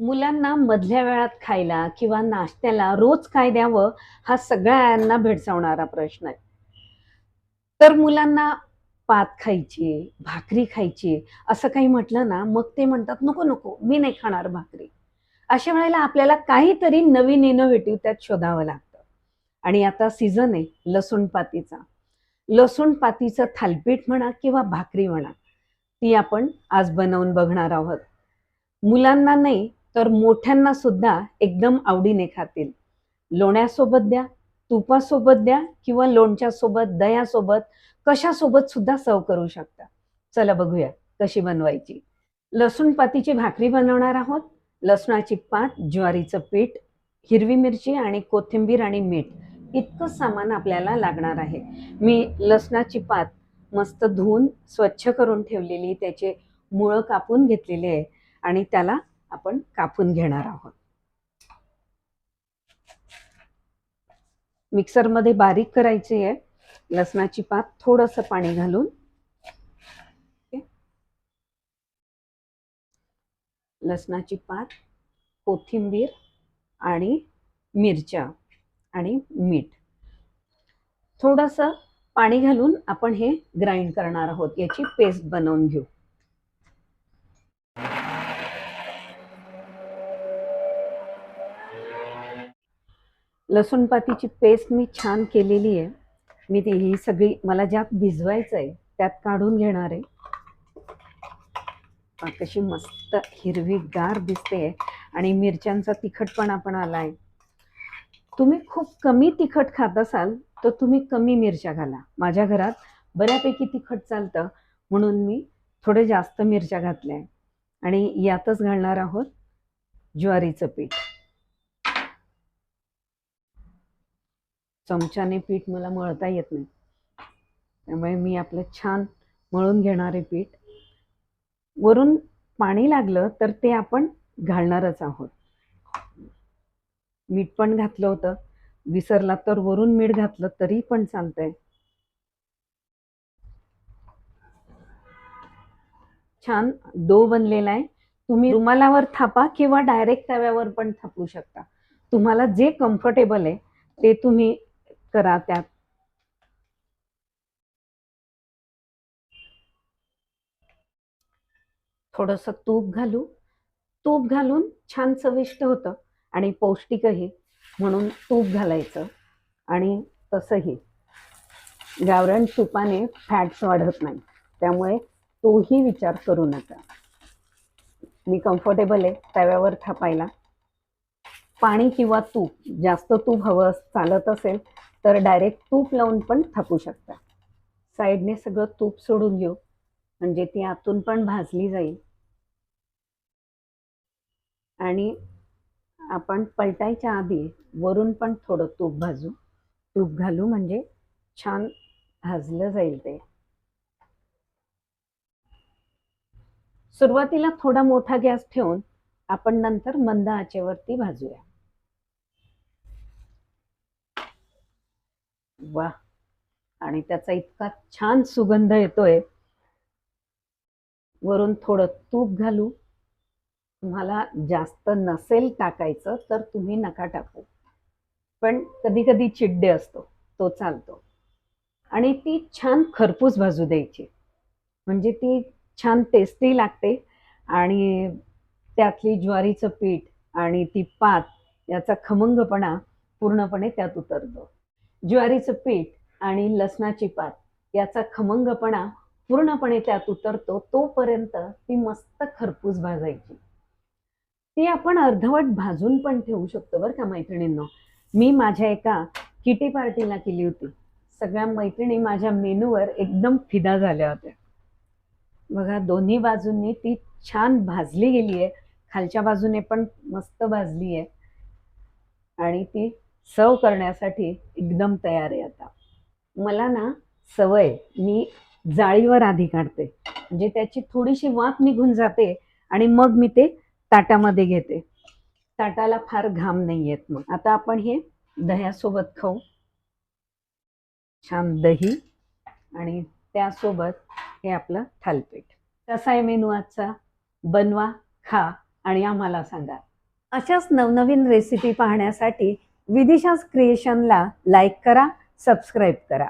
मुलांना मधल्या वेळात खायला किंवा नाश्त्याला रोज काय द्यावं हा सगळ्यांना भेडसावणारा प्रश्न आहे. तर मुलांना पात खायची भाकरी खायची असं काही म्हटलं ना मग ते म्हणतात नको नको मी नाही खाणार भाकरी. अशा वेळेला आपल्याला काहीतरी नवीन इनोव्हेटिव्ह त्यात शोधावं लागतं. आणि आता सीझन आहे लसूण पातीचा. लसूण पातीचं थालपीठ म्हणा किंवा भाकरी म्हणा ती आपण आज बनवून बघणार आहोत. मुलांना नाही तर मोठ्यांना सुद्धा एकदम आवडीने खातील. लोण्यासोबत द्या तुपासोबत द्या किंवा लोणच्या सोबत दह्यासोबत कशासोबत सुद्धा सर्व करू शकता. चला बघूया कशी बनवायची. लसूण पातीची भाकरी बनवणार आहोत. लसणाची पात ज्वारीचं पीठ हिरवी मिरची आणि कोथिंबीर आणि मीठ इतकं सामान आपल्याला लागणार आहे. मी लसणाची पात मस्त धुवून स्वच्छ करून ठेवलेली त्याचे मुळं कापून घेतलेले आहे आणि त्याला आपण कापून घेणार आहोत. मिक्सरमध्ये बारीक करायची आहे. लसणाची पात थोडंसं पाणी घालून. लसणाची पात कोथिंबीर आणि मिरच्या आणि मीठ. थोडंसं पाणी घालून आपण हे ग्राइंड करणार आहोत. याची पेस्ट बनवून घेऊ. लसूणपातीची पेस्ट मी छान केलेली आहे. मी ती ही सगळी मला ज्यात भिजवायचं आहे त्यात काढून घेणार आहे. कशी मस्त हिरवी गार दिसते आणि मिरच्यांचा तिखटपणा पण आला आहे तुम्ही खूप कमी तिखट खात असाल तर तुम्ही कमी मिरच्या घाला. माझ्या घरात बऱ्यापैकी तिखट चालतं म्हणून मी थोडे जास्त मिरच्या घातल्या आहे. आणि यातच घालणार आहोत ज्वारीचं पीठ. चमच्याने पीठ मला मळता येत नाही. त्यामुळे मी आपलं छान मळून घेणारे पीठ. वरून पाणी लागलं तर ते आपण घालणारच आहोत. मीठ पण घातलं होतं. विसरला तर वरून मीठ घातलं तरी पण चालतंय. छान डो बनलेला आहे. तुम्ही रुमालावर थापा किंवा डायरेक्ट तव्यावर पण थापू शकता. तुम्हाला जे कम्फर्टेबल आहे ते तुम्ही करा त्यात. थोडस तूप घालू. तूप घालून छान चविष्ट होतं. आणि पौष्टिकही म्हणून तूप घालायचं. आणि तसंही. गावरान तुपाने फॅट्स वाढत नाही. त्यामुळे तोही विचार करू नका. मी कम्फर्टेबल आहे तव्यावर थापायला. पाणी किंवा तूप जास्त तूप हवं चालत असेल तर डायरेक्ट तूप लावून पण थापू शकता. साईडने सगळं तूप सोडून घेऊ. म्हणजे ती आतून पण भाजली जाईल. आणि आपण पलटायच्या आधी वरून पण थोडं तूप भाजू. तूप घालू म्हणजे छान भाजलं जाईल ते. सुरुवातीला थोडा मोठा गॅस ठेवून आपण नंतर मंद आचेवरती भाजूया. वा. आणि त्याचा इतका छान सुगंध येतोय. वरून थोडं तूप घालू. तुम्हाला जास्त नसेल टाकायचं तर तुम्ही नका टाकू. पण कधी कधी चिड्डे असतो तो चालतो. आणि ती छान खरपूस भाजू द्यायची. म्हणजे ती छान टेस्टी लागते. आणि त्यातली ज्वारीचं पीठ आणि ती पात याचा खमंगपणा पूर्णपणे त्यात उतरतो. ज्वारीचं पीठ आणि लसणाची पात याचा खमंगपणा पूर्णपणे त्यात उतरतो तोपर्यंत ती मस्त खरपूस भाजायची. ती आपण अर्धवट भाजून पण ठेवू शकतो बरं का मैत्रिणींनो. मी माझ्या एका किटी पार्टीला केली होती. सगळ्या मैत्रिणी माझ्या मेनूवर एकदम फिदा झाल्या होत्या. बघा दोन्ही बाजूंनी ती छान भाजली गेली आहे खालच्या बाजूने पण मस्त भाजली आहे आणि ती सर्व करण्यासाठी एकदम तयार आहे आता. मला ना सवय मी जाळीवर आधी काढते. म्हणजे त्याची थोडीशी वाफ निघून जाते आणि मग मी ते ताटामध्ये घेते. ताटाला फार घाम नाही येत मग. आता आपण हे दह्यासोबत खाऊ. छान दही आणि त्यासोबत हे आपलं थालपीठ. कसा आहे मेनू आजचा. बनवा खा आणि आम्हाला सांगा. अशाच नवनवीन रेसिपी पाहण्यासाठी विदिशास क्रिएशनला लाईक करा सबस्क्राईब करा.